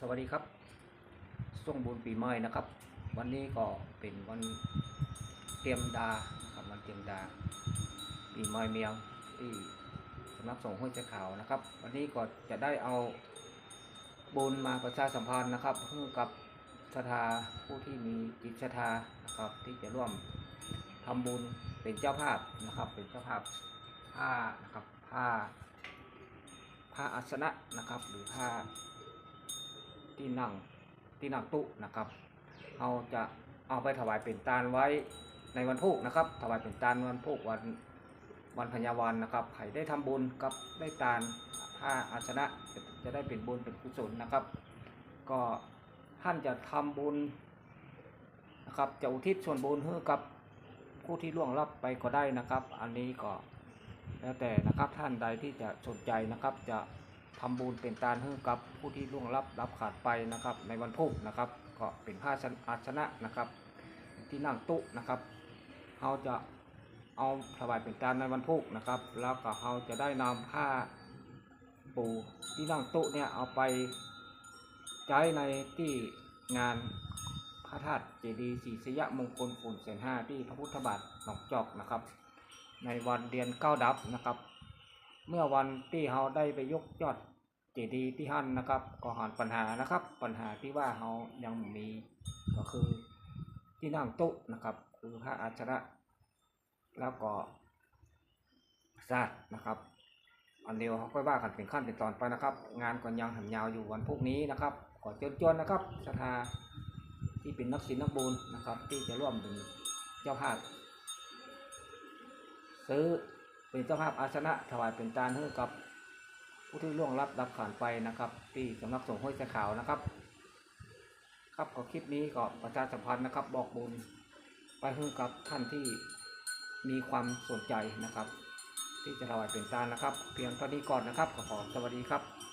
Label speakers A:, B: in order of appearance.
A: สวัสดีครับส่งบุญปีใหม่นะครับ วันนี้ก็เป็นวันเตรียมดานะครับวันเตรียมดา ปีใหม่เมียงที่สำนักสงฆ์ห้วยเจ้าขาวนะครับ วันนี้ก็จะได้เอาบุญมาประชาสัมพันธ์นะครับเพื่อกับศรัทธาผู้ที่มีจิตศรัทธานะครับที่จะร่วมทำบุญเป็นเจ้าภาพนะครับ เป็นเจ้าภาพผ้านะครับผ้าผ้าอาสนะนะครับ หรือผ้า ที่นั่งที่นั่งตุนะครับเราจะเอาไปถวายเป็นตานไว้ในวันพุกนะครับ ถวายเป็นตานวันพุกวันวันพญาวันนะครับใครได้ทำบุญกับได้ตานผ้าอาสนะจะได้เป็นบุญเป็นกุศลนะครับ ก็ท่านจะทำบุญนะครับจะอุทิศส่วนบุญให้กับผู้ที่ล่วงลับไปก็ได้นะครับ อันนี้ก็แล้วแต่นะครับท่านใดที่จะสนใจนะครับจะ ทำบุญเป็นตานให้กับผู้ที่ล่วงลับรับขาดไปนะครับ ในวันพุธนะครับ ก็เป็นผ้าอาสนะนะครับ ที่นั่งตุนะครับเราจะเอาถวายเป็นตานในวันพุธนะครับ แล้วก็เราจะได้นำผ้าปูที่นั่งตุเนี่ยเอาไปใช้ในที่งานพระธาตุเจดีย์ศรีสยมงคลฝุ่นเสนห้าที่พระพุทธบาทหนองจอกนะครับ ในวันเดือนเก้าดับนะครับ เมื่อวันที่เราได้ไปยกยอดเจดีย์ที่หันนะครับ ก็หานปัญหานะครับ ปัญหาที่ว่าเรายังมีก็คือที่นั่งโต๊ะนะครับ คือพระอาชระ แล้วก็ศาสตร์นะครับอันเดียวเขาก็ว่ากันเป็นขั้นเป็นตอนไปนะครับ งานก็ยังหันยาวอยู่วันพวกนี้นะครับขอเชิญชวนนะครับศรัทธาที่เป็นนักศิลป์นักบุญนะครับ ที่จะร่วมเป็นเจ้าภาพซื้อ เป็นเจ้าภาพอาสนะถวายเป็นจานให้กับผู้ที่ล่วงรับรับผ่านไปนะครับที่สำนักสงฆ์ห้วยเสขาวนะครับ ครับก็คลิปนี้ก็ประชาสัมพันธ์นะครับ บอกบุญไปให้กับท่านที่มีความสนใจนะครับ ที่จะถวายเป็นจานนะครับ เพียงเท่านี้ก่อนนะครับขอสวัสดีครับ